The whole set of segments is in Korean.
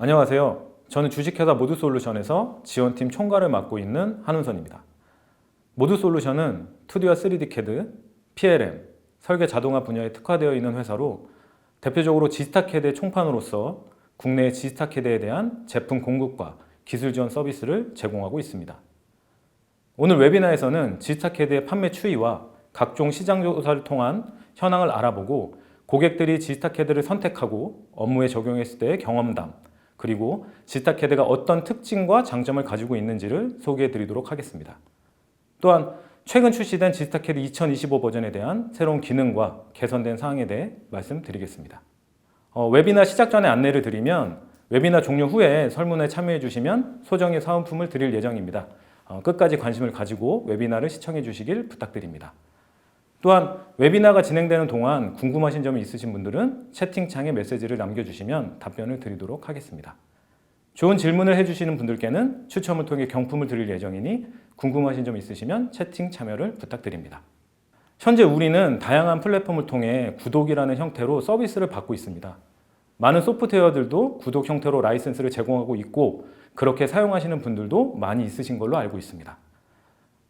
안녕하세요. 저는 주식회사 모두솔루션에서 지원팀 총괄을 맡고 있는 한운선입니다. 모두솔루션은 2D와 3D CAD, PLM, 설계 자동화 분야에 특화되어 있는 회사로 대표적으로 지스타 캐드의 총판으로서 국내 지스타 캐드에 대한 제품 공급과 기술 지원 서비스를 제공하고 있습니다. 오늘 웨비나에서는 지스타 캐드의 판매 추이와 각종 시장 조사를 통한 현황을 알아보고 고객들이 지스타 캐드를 선택하고 업무에 적용했을 때의 경험담, 그리고 지스타캐드가 어떤 특징과 장점을 가지고 있는지를 소개해 드리도록 하겠습니다. 또한 최근 출시된 지스타캐드 2025 버전에 대한 새로운 기능과 개선된 사항에 대해 말씀드리겠습니다. 어, 웨비나 시작 전에 안내를 드리면 웨비나 종료 후에 설문에 참여해 주시면 소정의 사은품을 드릴 예정입니다. 어, 끝까지 관심을 가지고 웨비나를 시청해 주시길 부탁드립니다. 또한 웨비나가 진행되는 동안 궁금하신 점이 있으신 분들은 채팅창에 메시지를 남겨주시면 답변을 드리도록 하겠습니다. 좋은 질문을 해주시는 분들께는 추첨을 통해 경품을 드릴 예정이니 궁금하신 점 있으시면 채팅 참여를 부탁드립니다. 현재 우리는 다양한 플랫폼을 통해 구독이라는 형태로 서비스를 받고 있습니다. 많은 소프트웨어들도 구독 형태로 라이센스를 제공하고 있고 그렇게 사용하시는 분들도 많이 있으신 걸로 알고 있습니다.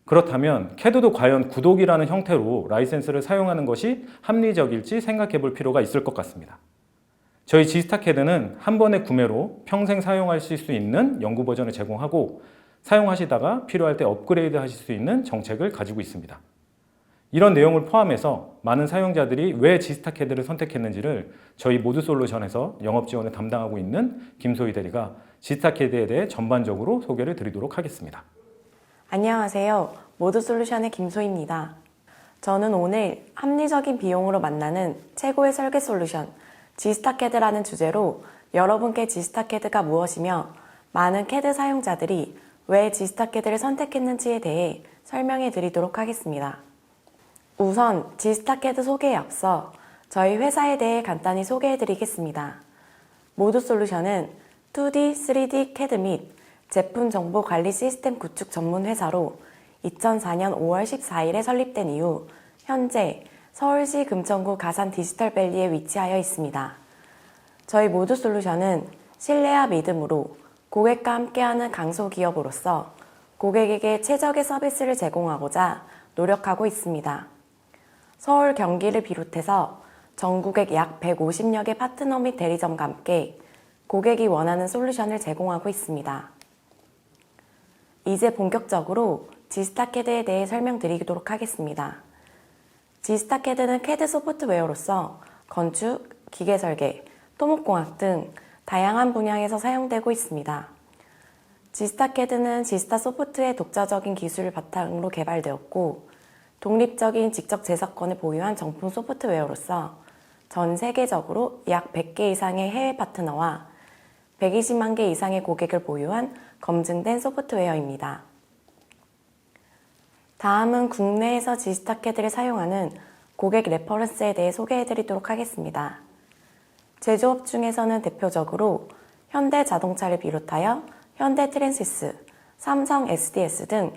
그렇다면 캐드도 과연 구독이라는 형태로 라이센스를 사용하는 것이 합리적일지 생각해 볼 필요가 있을 것 같습니다. 저희 지스타 캐드는 한 번의 구매로 평생 사용하실 수 있는 연구 버전을 제공하고 사용하시다가 필요할 때 업그레이드 하실 수 있는 정책을 가지고 있습니다. 이런 내용을 포함해서 많은 사용자들이 왜 지스타 캐드를 선택했는지를 저희 모두 솔루션에서 영업 지원을 담당하고 있는 김소희 대리가 지스타 캐드에 대해 전반적으로 소개를 드리도록 하겠습니다. 안녕하세요. 모두솔루션의 김소희입니다. 저는 오늘 합리적인 비용으로 만나는 최고의 설계 솔루션, 지스타캐드라는 주제로 여러분께 지스타캐드가 무엇이며 많은 캐드 사용자들이 왜 지스타캐드를 선택했는지에 대해 설명해 드리도록 하겠습니다. 우선 지스타캐드 소개에 앞서 저희 회사에 대해 간단히 소개해 드리겠습니다. 모두솔루션은 2D, 3D 캐드 및 제품 정보 관리 시스템 구축 전문 회사로 2004년 5월 14일에 설립된 이후 현재 서울시 금천구 가산 디지털밸리에 위치하여 있습니다. 저희 모두 솔루션은 신뢰와 믿음으로 고객과 함께하는 강소 기업으로서 고객에게 최적의 서비스를 제공하고자 노력하고 있습니다. 서울 경기를 비롯해서 전국의 약 150여 개 파트너 및 대리점과 함께 고객이 원하는 솔루션을 제공하고 있습니다. 이제 본격적으로 지스타캐드에 대해 설명드리도록 하겠습니다. 지스타캐드는 캐드 소프트웨어로서 건축, 기계설계, 토목공학 등 다양한 분야에서 사용되고 있습니다. 지스타캐드는 지스타 소프트의 독자적인 기술을 바탕으로 개발되었고 독립적인 직접 제작권을 보유한 정품 소프트웨어로서 전 세계적으로 약 100개 이상의 해외 파트너와 120만 개 이상의 고객을 보유한 검증된 소프트웨어입니다. 다음은 국내에서 지스타캐드를 사용하는 고객 레퍼런스에 대해 소개해 드리도록 하겠습니다. 제조업 중에서는 대표적으로 현대 자동차를 비롯하여 현대 트랜시스, 삼성 SDS 등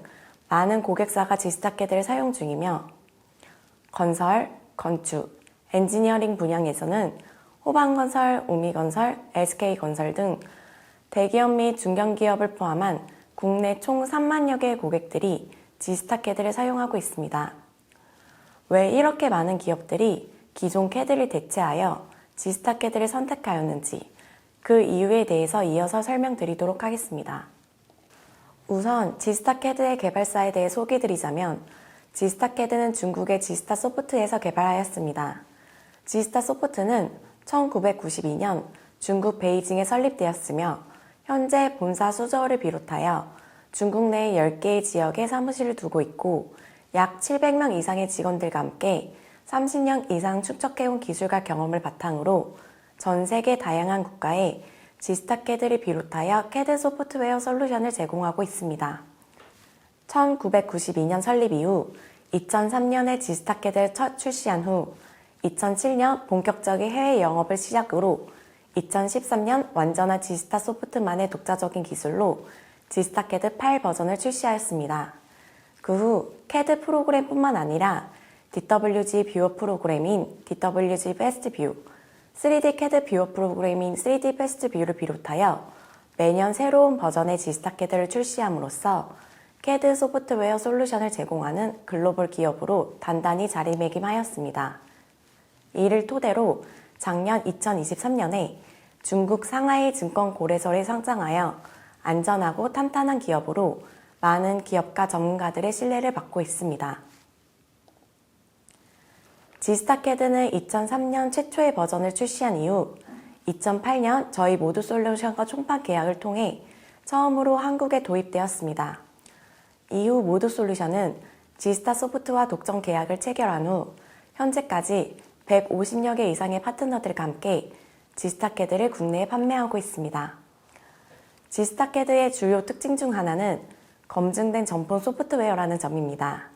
많은 고객사가 지스타캐드를 사용 중이며 건설, 건축, 엔지니어링 분야에서는 호방건설, 오미건설, SK건설 등 대기업 및 중견기업을 포함한 국내 총 3만여 개의 고객들이 지스타 캐드를 사용하고 있습니다. 왜 이렇게 많은 기업들이 기존 캐드를 대체하여 지스타 캐드를 선택하였는지 그 이유에 대해서 이어서 설명드리도록 하겠습니다. 우선 지스타 캐드의 개발사에 대해 소개드리자면 지스타 캐드는 중국의 지스타 소프트에서 개발하였습니다. 지스타 소프트는 1992년 중국 베이징에 설립되었으며 현재 본사 수저를 비롯하여 중국 내 10개의 지역에 사무실을 두고 있고 약 700명 이상의 직원들과 함께 30년 이상 축적해온 기술과 경험을 바탕으로 전 세계 다양한 국가에 지스타 캐드를 비롯하여 캐드 소프트웨어 솔루션을 제공하고 있습니다. 1992년 설립 이후 2003년에 지스타 캐드를 첫 출시한 후 2007년 본격적인 해외 영업을 시작으로 2013년 완전한 지스타 소프트만의 독자적인 기술로 지스타 캐드 8 버전을 출시하였습니다. 그 후 캐드 프로그램뿐만 아니라 DWG 뷰어 프로그램인 DWG 베스트 뷰, 3D CAD 뷰어 프로그래밍 3D 패스트 뷰를 비롯하여 매년 새로운 버전의 지스타 CAD를 출시함으로써 CAD 소프트웨어 솔루션을 제공하는 글로벌 기업으로 단단히 자리매김하였습니다. 이를 토대로 작년 2023년에 중국 상하이 증권 거래소에 상장하여 안전하고 탄탄한 기업으로 많은 기업가 전문가들의 신뢰를 받고 있습니다. 지스타캐드는 2003년 최초의 버전을 출시한 이후 2008년 저희 모두 솔루션과 총판 계약을 통해 처음으로 한국에 도입되었습니다. 이후 모두 솔루션은 지스타 소프트와 독점 계약을 체결한 후 현재까지 150여 개 이상의 파트너들과 함께 지스타캐드를 국내에 판매하고 있습니다. 지스타캐드의 주요 특징 중 하나는 검증된 전품 소프트웨어라는 점입니다.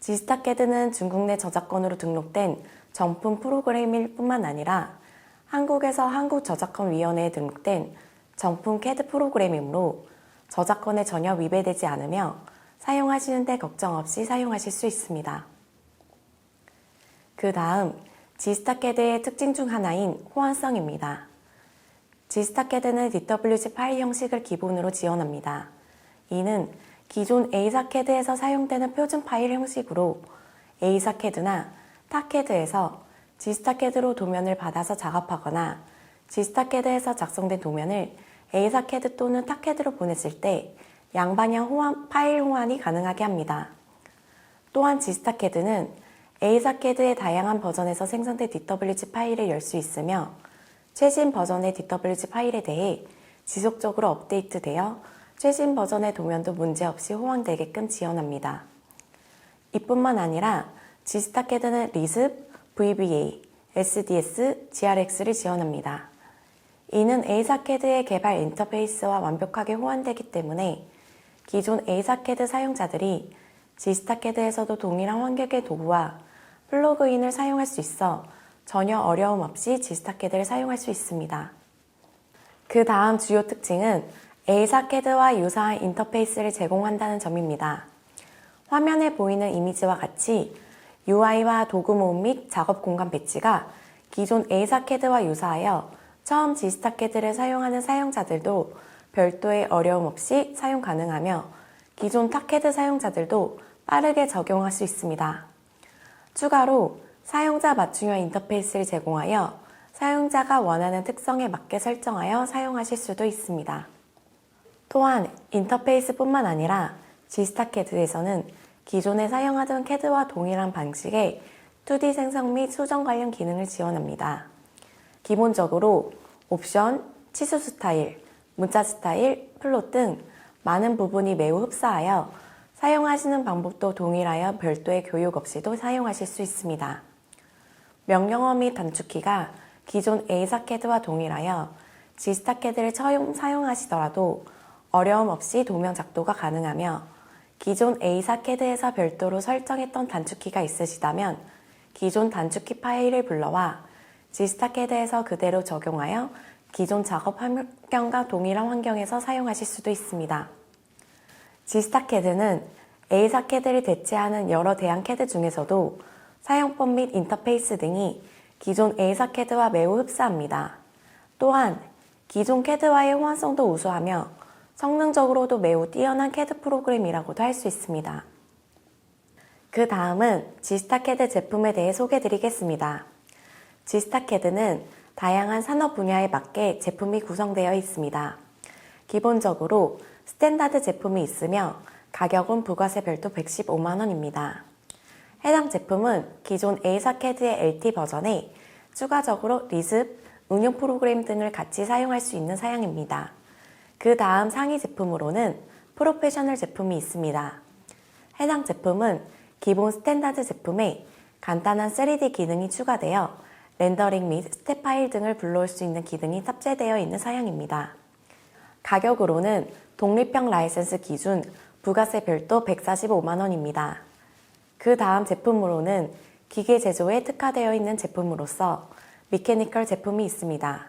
지스타캐드는 중국 내 저작권으로 등록된 정품 프로그램일 뿐만 아니라 한국에서 한국저작권위원회에 등록된 정품 캐드 프로그램이므로 저작권에 전혀 위배되지 않으며 사용하시는데 걱정 없이 사용하실 수 있습니다. 그 다음 지스타캐드의 특징 중 하나인 호환성입니다. 지스타캐드는 DWG 파일 형식을 기본으로 지원합니다. 이는 기존 A사캐드에서 사용되는 표준 파일 형식으로 A사캐드나 타캐드에서 지스타캐드로 도면을 받아서 작업하거나 지스타캐드에서 작성된 도면을 A사캐드 또는 타캐드로 보냈을 때 양방향 호환, 파일 호환이 가능하게 합니다. 또한 지스타캐드는 A사캐드의 다양한 버전에서 생성된 DWG 파일을 열 수 있으며 최신 버전의 DWG 파일에 대해 지속적으로 업데이트되어 최신 버전의 도면도 문제없이 호환되게끔 지원합니다. 이뿐만 아니라 지스타캐드는 리습, VBA, SDS, GRX를 지원합니다. 이는 A사캐드의 개발 인터페이스와 완벽하게 호환되기 때문에 기존 A사캐드 사용자들이 지스타캐드에서도 동일한 환경의 도구와 플러그인을 사용할 수 있어 전혀 어려움 없이 지스타캐드를 사용할 수 있습니다. 그 다음 주요 특징은 A사 캐드와 유사한 인터페이스를 제공한다는 점입니다. 화면에 보이는 이미지와 같이 UI와 도구 모음 및 작업 공간 배치가 기존 A사 캐드와 유사하여 처음 지스타 캐드를 사용하는 사용자들도 별도의 어려움 없이 사용 가능하며 기존 타캐드 사용자들도 빠르게 적용할 수 있습니다. 추가로 사용자 맞춤형 인터페이스를 제공하여 사용자가 원하는 특성에 맞게 설정하여 사용하실 수도 있습니다. 또한 인터페이스뿐만 아니라 지스타캐드에서는 기존에 사용하던 캐드와 동일한 방식의 2D 생성 및 수정 관련 기능을 지원합니다. 기본적으로 옵션, 치수 스타일, 문자 스타일, 플롯 등 많은 부분이 매우 흡사하여 사용하시는 방법도 동일하여 별도의 교육 없이도 사용하실 수 있습니다. 명령어 및 단축키가 기존 A사캐드와 동일하여 지스타캐드를 처음 사용하시더라도 어려움 없이 도면 작도가 가능하며 기존 A사캐드에서 별도로 설정했던 단축키가 있으시다면 기존 단축키 파일을 불러와 지스타캐드에서 그대로 적용하여 기존 작업 환경과 동일한 환경에서 사용하실 수도 있습니다. 지스타캐드는 A사 캐드를 대체하는 여러 대형 캐드 중에서도 사용법 및 인터페이스 등이 기존 A사 캐드와 매우 흡사합니다. 또한 기존 캐드와의 호환성도 우수하며 성능적으로도 매우 뛰어난 캐드 프로그램이라고도 할 수 있습니다. 그 다음은 지스타캐드 제품에 대해 소개해 드리겠습니다. 지스타캐드는 다양한 산업 분야에 맞게 제품이 구성되어 있습니다. 기본적으로 스탠다드 제품이 있으며 가격은 부가세 별도 115만원입니다. 해당 제품은 기존 A사 캐드의 LT 버전에 추가적으로 리습, 응용 프로그램 등을 같이 사용할 수 있는 사양입니다. 그 다음 상위 제품으로는 프로페셔널 제품이 있습니다. 해당 제품은 기본 스탠다드 제품에 간단한 3D 기능이 추가되어 렌더링 및 스텝 파일 등을 불러올 수 있는 기능이 탑재되어 있는 사양입니다. 가격으로는 독립형 라이센스 기준 부가세 별도 145만원입니다. 그 다음 제품으로는 기계 제조에 특화되어 있는 제품으로서 미케니컬 제품이 있습니다.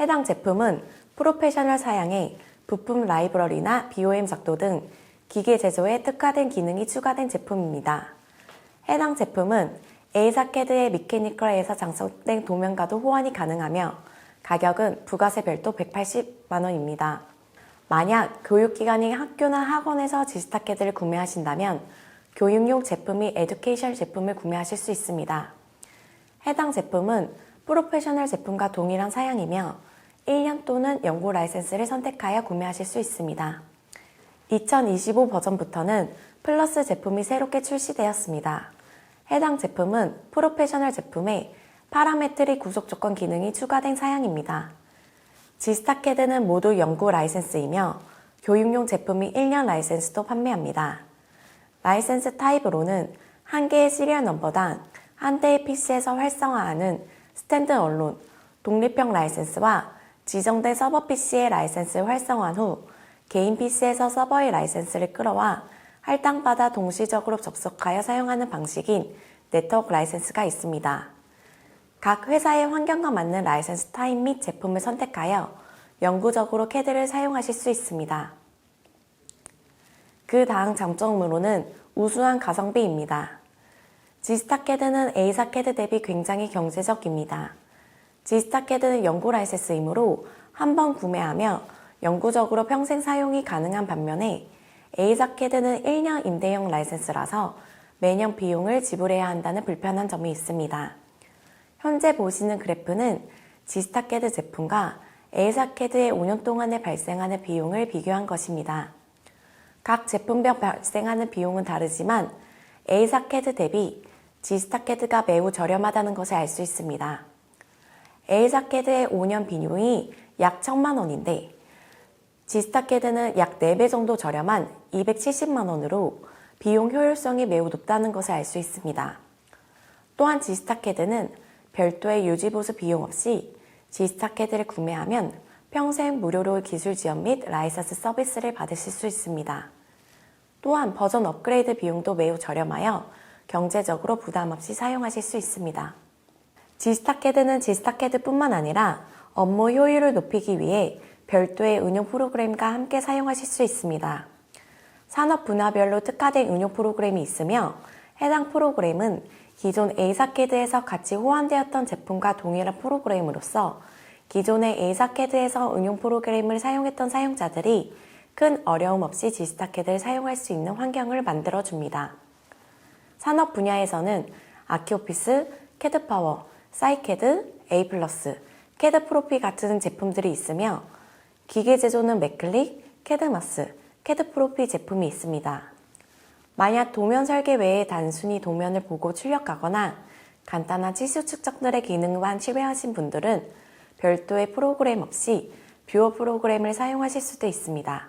해당 제품은 프로페셔널 사양에 부품 라이브러리나 BOM 작도 등 기계 제조에 특화된 기능이 추가된 제품입니다. 해당 제품은 A사 캐드의 미케니컬에서 장착된 도면과도 호환이 가능하며 가격은 부가세 별도 180만 원입니다. 만약 교육기관이 학교나 학원에서 지스타캐드를 구매하신다면 교육용 제품 및 에듀케이션 제품을 구매하실 수 있습니다. 해당 제품은 프로페셔널 제품과 동일한 사양이며 1년 또는 연구 라이센스를 선택하여 구매하실 수 있습니다. 2025 버전부터는 플러스 제품이 새롭게 출시되었습니다. 해당 제품은 프로페셔널 제품에 파라메트릭 구속 조건 기능이 추가된 사양입니다. 지스타캐드는 모두 연구 라이센스이며 교육용 제품이 1년 라이센스도 판매합니다. 라이센스 타입으로는 한 개의 시리얼 넘버당 한 대의 PC에서 활성화하는 스탠드 언론, 독립형 라이센스와 지정된 서버 PC의 라이센스를 활성화한 후 개인 PC에서 서버의 라이센스를 끌어와 할당받아 동시적으로 접속하여 사용하는 방식인 네트워크 라이센스가 있습니다. 각 회사의 환경과 맞는 라이센스 타입 및 제품을 선택하여 영구적으로 캐드를 사용하실 수 있습니다. 그 다음 장점으로는 우수한 가성비입니다. 지스타 캐드는 A사 캐드 대비 굉장히 경제적입니다. 지스타 캐드는 연구 라이센스이므로 한 번 구매하며 영구적으로 평생 사용이 가능한 반면에 A사 캐드는 1년 임대형 라이센스라서 매년 비용을 지불해야 한다는 불편한 점이 있습니다. 현재 보시는 그래프는 지스타캐드 제품과 에이사캐드의 5년 동안에 발생하는 비용을 비교한 것입니다. 각 제품별 발생하는 비용은 다르지만 에이사캐드 대비 지스타캐드가 매우 저렴하다는 것을 알 수 있습니다. 에이사캐드의 5년 비용이 약 1천만 원인데 지스타캐드는 약 4배 정도 저렴한 270만 원으로 비용 효율성이 매우 높다는 것을 알 수 있습니다. 또한 지스타캐드는 별도의 유지보수 비용 없이 지스타캐드를 구매하면 평생 무료로 기술 지원 및 라이선스 서비스를 받으실 수 있습니다. 또한 버전 업그레이드 비용도 매우 저렴하여 경제적으로 부담 없이 사용하실 수 있습니다. 지스타캐드는 지스타캐드뿐만 아니라 업무 효율을 높이기 위해 별도의 운용 프로그램과 함께 사용하실 수 있습니다. 산업 분야별로 특화된 운용 프로그램이 있으며 해당 프로그램은 기존 A사캐드에서 같이 호환되었던 제품과 동일한 프로그램으로서 기존의 A사캐드에서 응용 프로그램을 사용했던 사용자들이 큰 어려움 없이 지스타캐드를 사용할 수 있는 환경을 만들어줍니다. 산업 분야에서는 아키오피스, 캐드파워, 사이캐드, A+, 캐드 프로피 같은 제품들이 있으며 기계 제조는 맥클릭, 캐드마스, 캐드 프로피 제품이 있습니다. 만약 도면 설계 외에 단순히 도면을 보고 출력하거나 간단한 치수 측정들의 기능만 취배하신 분들은 별도의 프로그램 없이 뷰어 프로그램을 사용하실 수도 있습니다.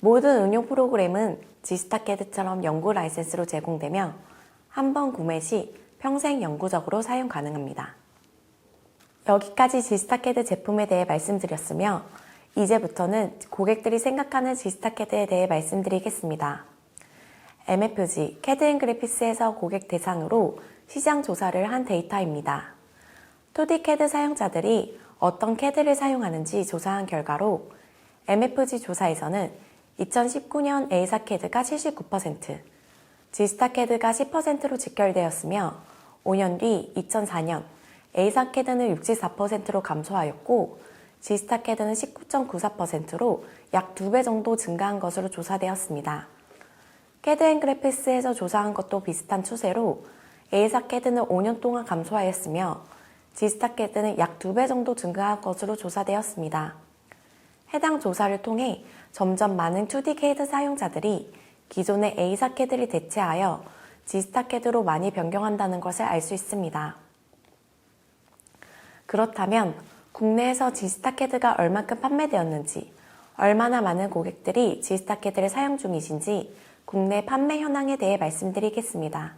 모든 응용 프로그램은 지스타캐드처럼 연구 라이센스로 제공되며 한 번 구매 시 평생 영구적으로 사용 가능합니다. 여기까지 지스타캐드 제품에 대해 말씀드렸으며 이제부터는 고객들이 생각하는 지스타캐드에 대해 말씀드리겠습니다. MFG, 캐드앤 그래피스에서 고객 대상으로 시장 조사를 한 데이터입니다. 2D 캐드 사용자들이 어떤 캐드를 사용하는지 조사한 결과로 MFG 조사에서는 2019년 A사 캐드가 79%, 지스타 캐드가 10%로 직결되었으며 5년 뒤 2004년 A사 캐드는 64%로 감소하였고 지스타 캐드는 19.94%로 약 2배 정도 증가한 것으로 조사되었습니다. 캐드 앤 그래피스에서 조사한 것도 비슷한 추세로 A사 캐드는 5년 동안 감소하였으며 지스타 캐드는 약 2배 정도 증가한 것으로 조사되었습니다. 해당 조사를 통해 점점 많은 2D 캐드 사용자들이 기존의 A사 캐드를 대체하여 지스타 캐드로 많이 변경한다는 것을 알 수 있습니다. 그렇다면 국내에서 지스타 캐드가 얼만큼 판매되었는지, 얼마나 많은 고객들이 지스타 캐드를 사용 중이신지 국내 판매 현황에 대해 말씀드리겠습니다.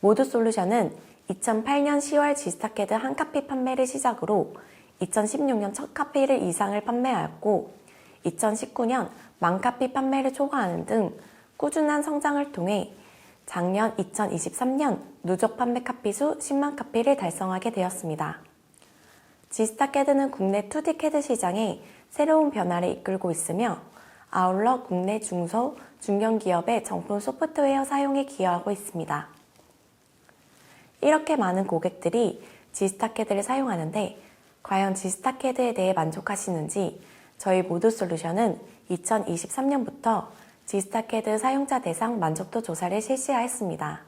모두 솔루션은 2008년 10월 지스타캐드 한 카피 판매를 시작으로 2016년 첫 카피를 이상을 판매하였고 2019년 만 카피 판매를 초과하는 등 꾸준한 성장을 통해 작년 2023년 누적 판매 카피 수 10만 카피를 달성하게 되었습니다. 지스타캐드는 국내 2D 캐드 시장에 새로운 변화를 이끌고 있으며 아울러 국내 중소, 중견기업의 정품 소프트웨어 사용에 기여하고 있습니다. 이렇게 많은 고객들이 지스타캐드를 사용하는데 과연 지스타캐드에 대해 만족하시는지 저희 모두 솔루션은 2023년부터 지스타캐드 사용자 대상 만족도 조사를 실시하였습니다.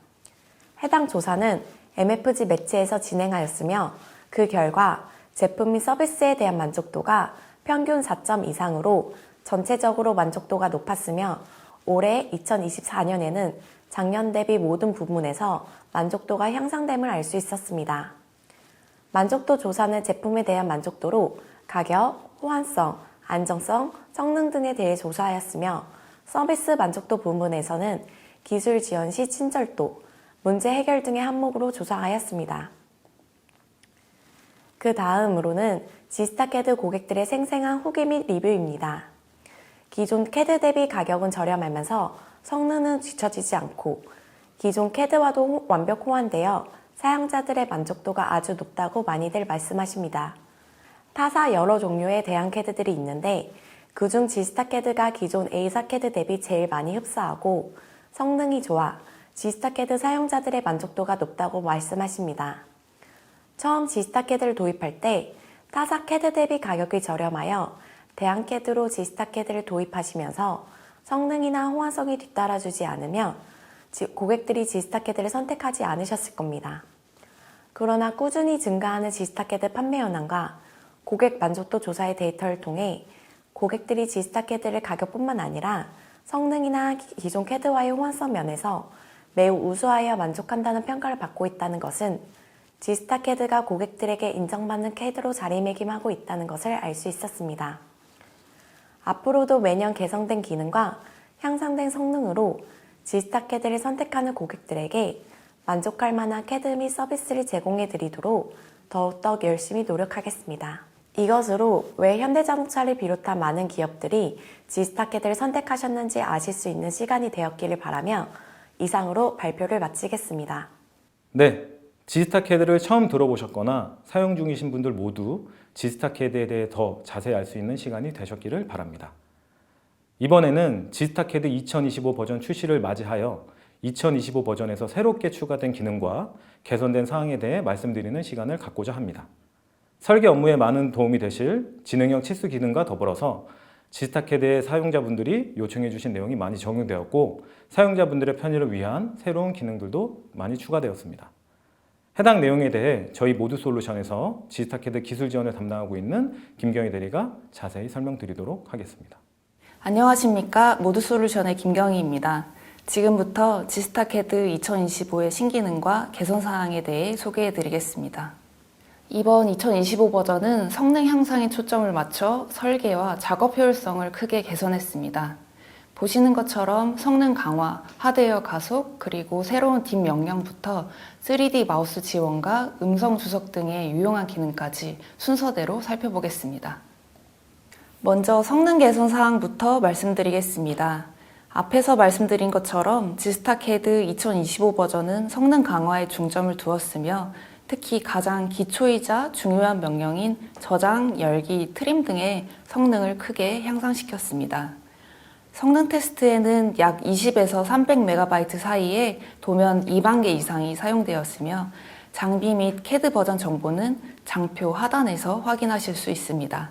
해당 조사는 MFG 매체에서 진행하였으며 그 결과 제품 및 서비스에 대한 만족도가 평균 4점 이상으로 전체적으로 만족도가 높았으며 올해 2024년에는 작년 대비 모든 부분에서 만족도가 향상됨을 알 수 있었습니다. 만족도 조사는 제품에 대한 만족도로 가격, 호환성, 안정성, 성능 등에 대해 조사하였으며 서비스 만족도 부분에서는 기술 지원 시 친절도, 문제 해결 등의 항목으로 조사하였습니다. 그 다음으로는 지스타캐드 고객들의 생생한 후기 및 리뷰입니다. 기존 캐드 대비 가격은 저렴하면서 성능은 뒤처지지 않고 기존 캐드와도 호- 완벽 호환되어 사용자들의 만족도가 아주 높다고 많이들 말씀하십니다. 타사 여러 종류의 대형 캐드들이 있는데 그중 지스타 캐드가 기존 A사 캐드 대비 제일 많이 흡사하고 성능이 좋아 지스타 캐드 사용자들의 만족도가 높다고 말씀하십니다. 처음 지스타 캐드를 도입할 때 타사 캐드 대비 가격이 저렴하여 대형 캐드로 지스타 캐드를 도입하시면서 성능이나 호환성이 뒤따라주지 않으며 지- 고객들이 지스타 캐드를 선택하지 않으셨을 겁니다. 그러나 꾸준히 증가하는 지스타캐드 판매 현황과 고객 만족도 조사의 데이터를 통해 고객들이 지스타캐드를 가격뿐만 아니라 성능이나 기- 기존 캐드와의 호환성 면에서 매우 우수하여 만족한다는 평가를 받고 있다는 것은 지스타캐드가 고객들에게 인정받는 캐드로 자리매김하고 있다는 것을 알 수 있었습니다. 앞으로도 매년 개성된 기능과 향상된 성능으로 지스타 캐드를 선택하는 고객들에게 만족할 만한 캐드 및 서비스를 제공해 드리도록 더욱더 열심히 노력하겠습니다. 이것으로 왜 현대자동차를 비롯한 많은 기업들이 지스타 캐드를 선택하셨는지 아실 수 있는 시간이 되었기를 바라며 이상으로 발표를 마치겠습니다. 네, 지스타캐드를 처음 들어보셨거나 사용 중이신 분들 모두 지스타캐드에 대해 더 자세히 알 수 있는 시간이 되셨기를 바랍니다. 이번에는 지스타캐드 2025 버전 출시를 맞이하여 2025 버전에서 새롭게 추가된 기능과 개선된 사항에 대해 말씀드리는 시간을 갖고자 합니다. 설계 업무에 많은 도움이 되실 지능형 치수 기능과 더불어서 지스타캐드의 사용자분들이 요청해 주신 내용이 많이 적용되었고 사용자분들의 편의를 위한 새로운 기능들도 많이 추가되었습니다. 해당 내용에 대해 저희 모두 솔루션에서 지스타캐드 기술 지원을 담당하고 있는 김경희 대리가 자세히 설명드리도록 하겠습니다. 안녕하십니까. 모두 솔루션의 김경희입니다. 지금부터 지스타캐드 2025의 신기능과 개선 사항에 대해 소개해 드리겠습니다. 이번 2025 버전은 성능 향상에 초점을 맞춰 설계와 작업 효율성을 크게 개선했습니다. 보시는 것처럼 성능 강화, 하드웨어 가속, 그리고 새로운 딥 명령부터 3D 마우스 지원과 음성 주석 등의 유용한 기능까지 순서대로 살펴보겠습니다. 먼저 성능 개선 사항부터 말씀드리겠습니다. 앞에서 말씀드린 것처럼 지스타캐드 2025 버전은 성능 강화에 중점을 두었으며 특히 가장 기초이자 중요한 명령인 저장, 열기, 트림 등의 성능을 크게 향상시켰습니다. 성능 테스트에는 약 20에서 300MB 사이에 도면 2만 개 이상이 사용되었으며 장비 및 캐드 버전 정보는 장표 하단에서 확인하실 수 있습니다.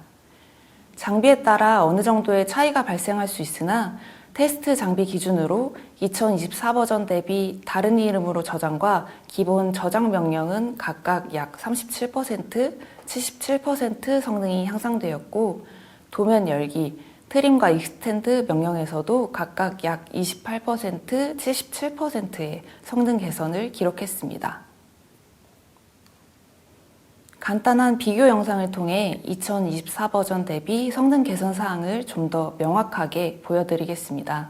장비에 따라 어느 정도의 차이가 발생할 수 있으나 테스트 장비 기준으로 2024 버전 대비 다른 이름으로 저장과 기본 저장 명령은 각각 약 37%, 77% 성능이 향상되었고 도면 열기, 트림과 익스텐드 명령에서도 각각 약 28%, 77%의 성능 개선을 기록했습니다. 간단한 비교 영상을 통해 2024 버전 대비 성능 개선 사항을 좀 더 명확하게 보여드리겠습니다.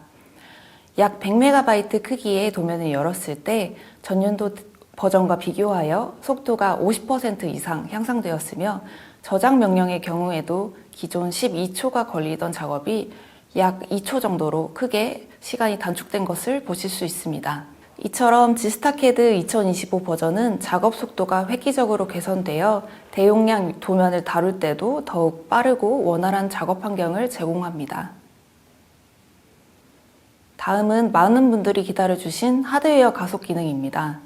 약 100MB 크기의 도면을 열었을 때 전년도 버전과 비교하여 속도가 50% 이상 향상되었으며 저장 명령의 경우에도 기존 12초가 걸리던 작업이 약 2초 정도로 크게 시간이 단축된 것을 보실 수 있습니다. 이처럼 지스타캐드 2025 버전은 작업 속도가 획기적으로 개선되어 대용량 도면을 다룰 때도 더욱 빠르고 원활한 작업 환경을 제공합니다. 다음은 많은 분들이 기다려주신 하드웨어 가속 기능입니다.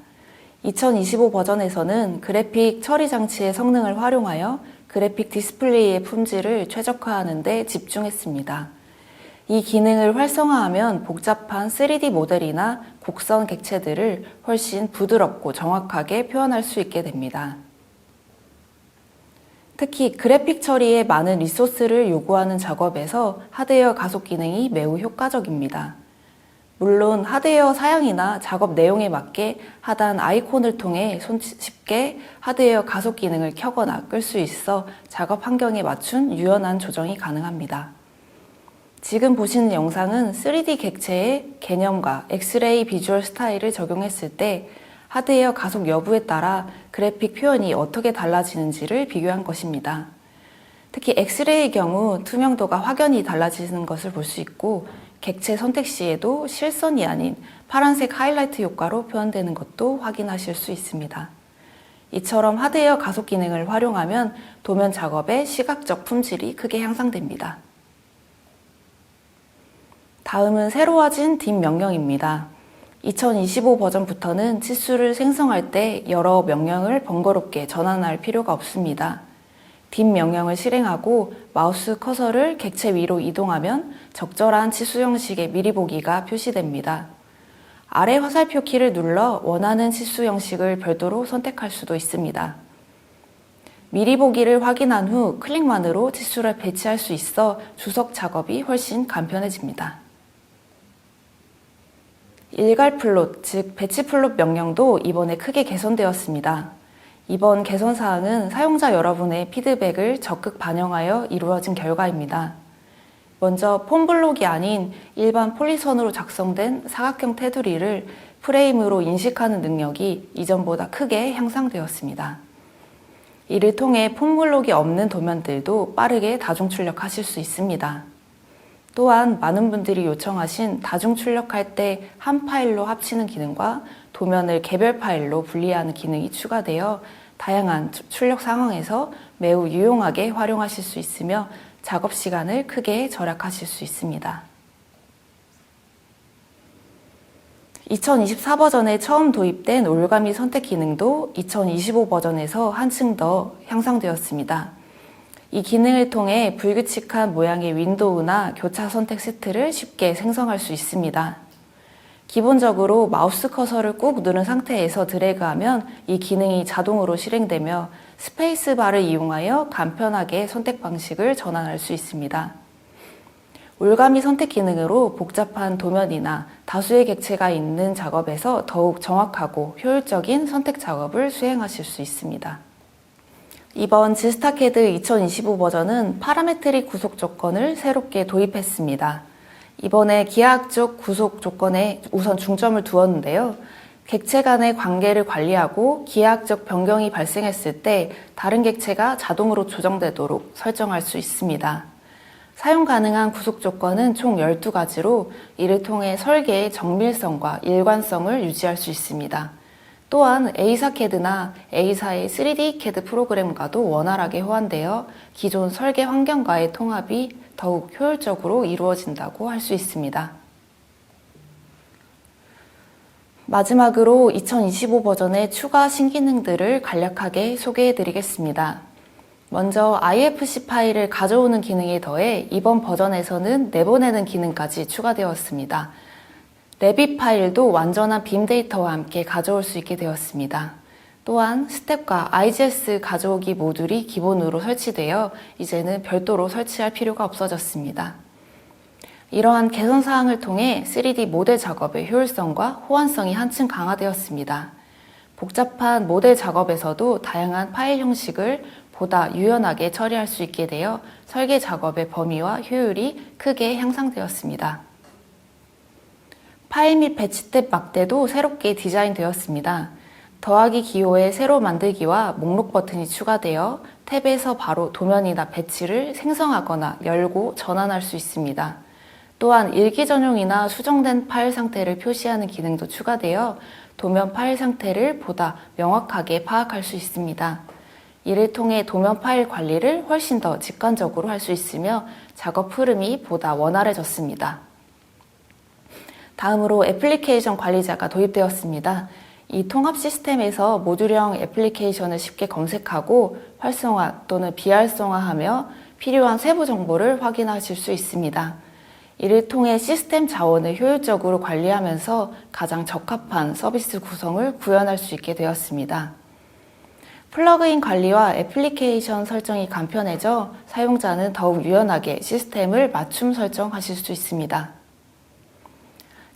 2025 버전에서는 그래픽 처리 장치의 성능을 활용하여 그래픽 디스플레이의 품질을 최적화하는 데 집중했습니다. 이 기능을 활성화하면 복잡한 3D 모델이나 곡선 객체들을 훨씬 부드럽고 정확하게 표현할 수 있게 됩니다. 특히 그래픽 처리에 많은 리소스를 요구하는 작업에서 하드웨어 가속 기능이 매우 효과적입니다. 물론 하드웨어 사양이나 작업 내용에 맞게 하단 아이콘을 통해 손쉽게 하드웨어 가속 기능을 켜거나 끌 수 있어 작업 환경에 맞춘 유연한 조정이 가능합니다. 지금 보시는 영상은 3D 객체의 개념과 엑스레이 비주얼 스타일을 적용했을 때 하드웨어 가속 여부에 따라 그래픽 표현이 어떻게 달라지는지를 비교한 것입니다. 특히 엑스레이의 경우 투명도가 확연히 달라지는 것을 볼 수 있고 객체 선택 시에도 실선이 아닌 파란색 하이라이트 효과로 표현되는 것도 확인하실 수 있습니다. 이처럼 하드웨어 가속 기능을 활용하면 도면 작업의 시각적 품질이 크게 향상됩니다. 다음은 새로워진 딥 명령입니다. 2025 버전부터는 치수를 생성할 때 여러 명령을 번거롭게 전환할 필요가 없습니다. 딥 명령을 실행하고 마우스 커서를 객체 위로 이동하면 적절한 치수 형식의 미리 보기가 표시됩니다. 아래 화살표 키를 눌러 원하는 치수 형식을 별도로 선택할 수도 있습니다. 미리 보기를 확인한 후 클릭만으로 치수를 배치할 수 있어 주석 작업이 훨씬 간편해집니다. 일괄 플롯, 즉 배치 플롯 명령도 이번에 크게 개선되었습니다. 이번 개선 사항은 사용자 여러분의 피드백을 적극 반영하여 이루어진 결과입니다. 먼저 폼 블록이 아닌 일반 폴리선으로 작성된 사각형 테두리를 프레임으로 인식하는 능력이 이전보다 크게 향상되었습니다. 이를 통해 폼 블록이 없는 도면들도 빠르게 다중 출력하실 수 있습니다. 또한 많은 분들이 요청하신 다중 출력할 때 한 파일로 합치는 기능과 도면을 개별 파일로 분리하는 기능이 추가되어 다양한 출력 상황에서 매우 유용하게 활용하실 수 있으며 작업 시간을 크게 절약하실 수 있습니다. 2024 버전에 처음 도입된 올가미 선택 기능도 2025 버전에서 한층 더 향상되었습니다. 이 기능을 통해 불규칙한 모양의 윈도우나 교차 선택 세트를 쉽게 생성할 수 있습니다. 기본적으로 마우스 커서를 꾹 누른 상태에서 드래그하면 이 기능이 자동으로 실행되며 스페이스 바를 이용하여 간편하게 선택 방식을 전환할 수 있습니다. 올가미 선택 기능으로 복잡한 도면이나 다수의 객체가 있는 작업에서 더욱 정확하고 효율적인 선택 작업을 수행하실 수 있습니다. 이번 지스타캐드 2025 버전은 파라메트릭 구속 조건을 새롭게 도입했습니다. 이번에 기하학적 구속 조건에 우선 중점을 두었는데요. 객체 간의 관계를 관리하고 기하학적 변경이 발생했을 때 다른 객체가 자동으로 조정되도록 설정할 수 있습니다. 사용 가능한 구속 조건은 총 12가지로 이를 통해 설계의 정밀성과 일관성을 유지할 수 있습니다. 또한 A사 캐드나 A사의 3D 캐드 프로그램과도 원활하게 호환되어 기존 설계 환경과의 통합이 더욱 효율적으로 이루어진다고 할 수 있습니다. 마지막으로 2025 버전의 추가 신기능들을 간략하게 소개해 드리겠습니다. 먼저 IFC 파일을 가져오는 기능에 더해 이번 버전에서는 내보내는 기능까지 추가되었습니다. 레빗 파일도 완전한 빔 데이터와 함께 가져올 수 있게 되었습니다. 또한 스텝과 IGS 가져오기 모듈이 기본으로 설치되어 이제는 별도로 설치할 필요가 없어졌습니다. 이러한 개선 사항을 통해 3D 모델 작업의 효율성과 호환성이 한층 강화되었습니다. 복잡한 모델 작업에서도 다양한 파일 형식을 보다 유연하게 처리할 수 있게 되어 설계 작업의 범위와 효율이 크게 향상되었습니다. 파일 및 배치 탭 막대도 새롭게 디자인되었습니다. 더하기 기호의 새로 만들기와 목록 버튼이 추가되어 탭에서 바로 도면이나 배치를 생성하거나 열고 전환할 수 있습니다. 또한 일기 전용이나 수정된 파일 상태를 표시하는 기능도 추가되어 도면 파일 상태를 보다 명확하게 파악할 수 있습니다. 이를 통해 도면 파일 관리를 훨씬 더 직관적으로 할 수 있으며 작업 흐름이 보다 원활해졌습니다. 다음으로 애플리케이션 관리자가 도입되었습니다. 이 통합 시스템에서 모듈형 애플리케이션을 쉽게 검색하고 활성화 또는 비활성화하며 필요한 세부 정보를 확인하실 수 있습니다. 이를 통해 시스템 자원을 효율적으로 관리하면서 가장 적합한 서비스 구성을 구현할 수 있게 되었습니다. 플러그인 관리와 애플리케이션 설정이 간편해져 사용자는 더욱 유연하게 시스템을 맞춤 설정하실 수 있습니다.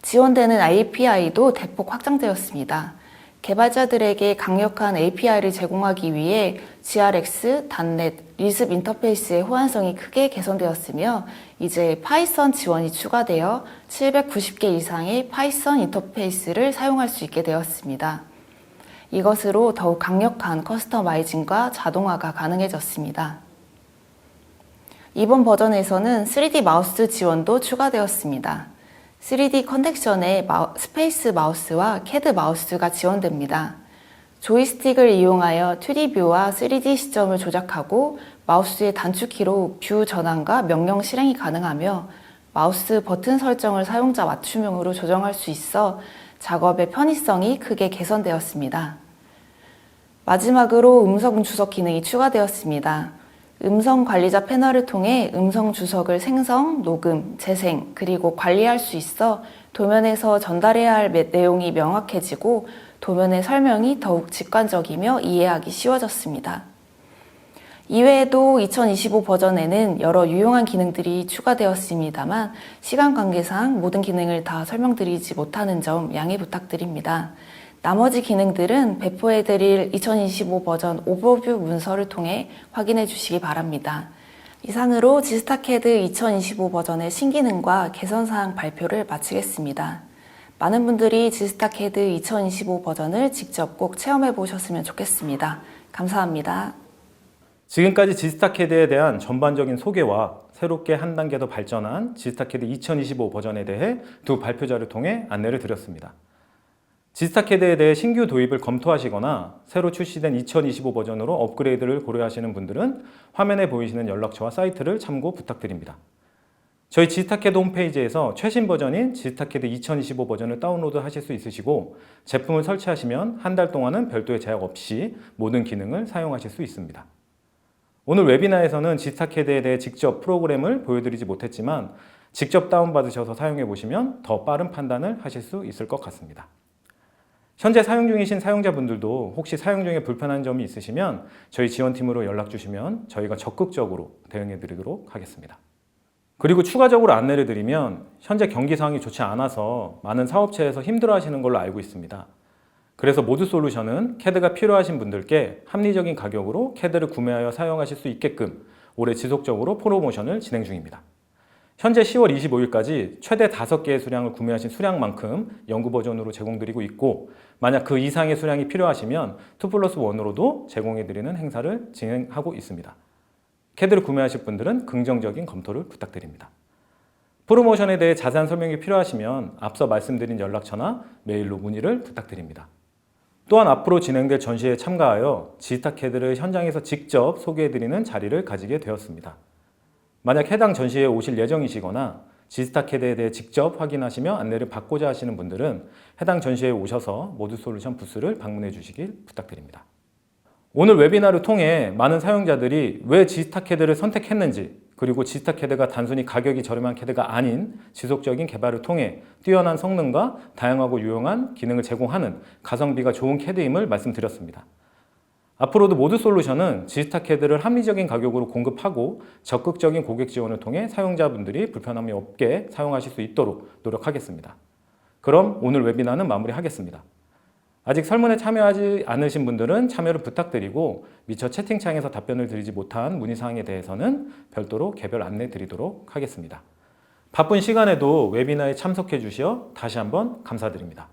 지원되는 API도 대폭 확장되었습니다. 개발자들에게 강력한 API를 제공하기 위해 GRX, 단넷, 리습 인터페이스의 호환성이 크게 개선되었으며 이제 파이썬 지원이 추가되어 790개 이상의 파이썬 인터페이스를 사용할 수 있게 되었습니다. 이것으로 더욱 강력한 커스터마이징과 자동화가 가능해졌습니다. 이번 버전에서는 3D 마우스 지원도 추가되었습니다. 3D 커넥션에 마우- 스페이스 마우스와 캐드 마우스가 지원됩니다. 조이스틱을 이용하여 2D 뷰와 3D 시점을 조작하고 마우스의 단축키로 뷰 전환과 명령 실행이 가능하며 마우스 버튼 설정을 사용자 맞춤형으로 조정할 수 있어 작업의 편의성이 크게 개선되었습니다. 마지막으로 음성 주석 기능이 추가되었습니다. 음성 관리자 패널을 통해 음성 주석을 생성, 녹음, 재생, 그리고 관리할 수 있어 도면에서 전달해야 할 매- 내용이 명확해지고 도면의 설명이 더욱 직관적이며 이해하기 쉬워졌습니다. 이외에도 2025 버전에는 여러 유용한 기능들이 추가되었습니다만 시간 관계상 모든 기능을 다 설명드리지 못하는 점 양해 부탁드립니다. 나머지 기능들은 배포해드릴 2025 버전 오버뷰 문서를 통해 확인해 주시기 바랍니다. 이상으로 지스타캐드 2025 버전의 신기능과 개선사항 발표를 마치겠습니다. 많은 분들이 지스타캐드 2025 버전을 직접 꼭 체험해 보셨으면 좋겠습니다. 감사합니다. 지금까지 지스타캐드에 대한 전반적인 소개와 새롭게 한 단계 더 발전한 지스타캐드 2025 버전에 대해 두 발표자를 통해 안내를 드렸습니다. 지스타캐드에 대해 신규 도입을 검토하시거나 새로 출시된 2025 버전으로 업그레이드를 고려하시는 분들은 화면에 보이시는 연락처와 사이트를 참고 부탁드립니다. 저희 지스타캐드 홈페이지에서 최신 버전인 지스타캐드 2025 버전을 다운로드 하실 수 있으시고 제품을 설치하시면 한 달 동안은 별도의 제약 없이 모든 기능을 사용하실 수 있습니다. 오늘 웨비나에서는 지스타캐드에 대해 직접 프로그램을 보여드리지 못했지만 직접 다운받으셔서 사용해 보시면 더 빠른 판단을 하실 수 있을 것 같습니다. 현재 사용 중이신 사용자분들도 혹시 사용 중에 불편한 점이 있으시면 저희 지원팀으로 연락 주시면 저희가 적극적으로 대응해 드리도록 하겠습니다. 그리고 추가적으로 안내를 드리면 현재 경기 상황이 좋지 않아서 많은 사업체에서 힘들어 하시는 걸로 알고 있습니다. 그래서 모드 솔루션은 캐드가 필요하신 분들께 합리적인 가격으로 캐드를 구매하여 사용하실 수 있게끔 올해 지속적으로 프로모션을 진행 중입니다. 현재 10월 25일까지 최대 5개의 수량을 구매하신 수량만큼 연구 버전으로 제공드리고 있고 만약 그 이상의 수량이 필요하시면 2 플러스 1으로도 제공해드리는 행사를 진행하고 있습니다. 캐드를 구매하실 분들은 긍정적인 검토를 부탁드립니다. 프로모션에 대해 자세한 설명이 필요하시면 앞서 말씀드린 연락처나 메일로 문의를 부탁드립니다. 또한 앞으로 진행될 전시에 참가하여 지스타 캐드를 현장에서 직접 소개해드리는 자리를 가지게 되었습니다. 만약 해당 전시에 오실 예정이시거나 지스타캐드에 대해 직접 확인하시며 안내를 받고자 하시는 분들은 해당 전시에 오셔서 모드솔루션 부스를 방문해 주시길 부탁드립니다. 오늘 웨비나를 통해 많은 사용자들이 왜 지스타캐드를 선택했는지 그리고 지스타캐드가 단순히 가격이 저렴한 캐드가 아닌 지속적인 개발을 통해 뛰어난 성능과 다양하고 유용한 기능을 제공하는 가성비가 좋은 캐드임을 말씀드렸습니다. 앞으로도 모드 솔루션은 지스타캐드를 합리적인 가격으로 공급하고 적극적인 고객 지원을 통해 사용자분들이 불편함이 없게 사용하실 수 있도록 노력하겠습니다. 그럼 오늘 웨비나는 마무리하겠습니다. 아직 설문에 참여하지 않으신 분들은 참여를 부탁드리고 미처 채팅창에서 답변을 드리지 못한 문의사항에 대해서는 별도로 개별 안내 드리도록 하겠습니다. 바쁜 시간에도 웨비나에 참석해 주시어 다시 한번 감사드립니다.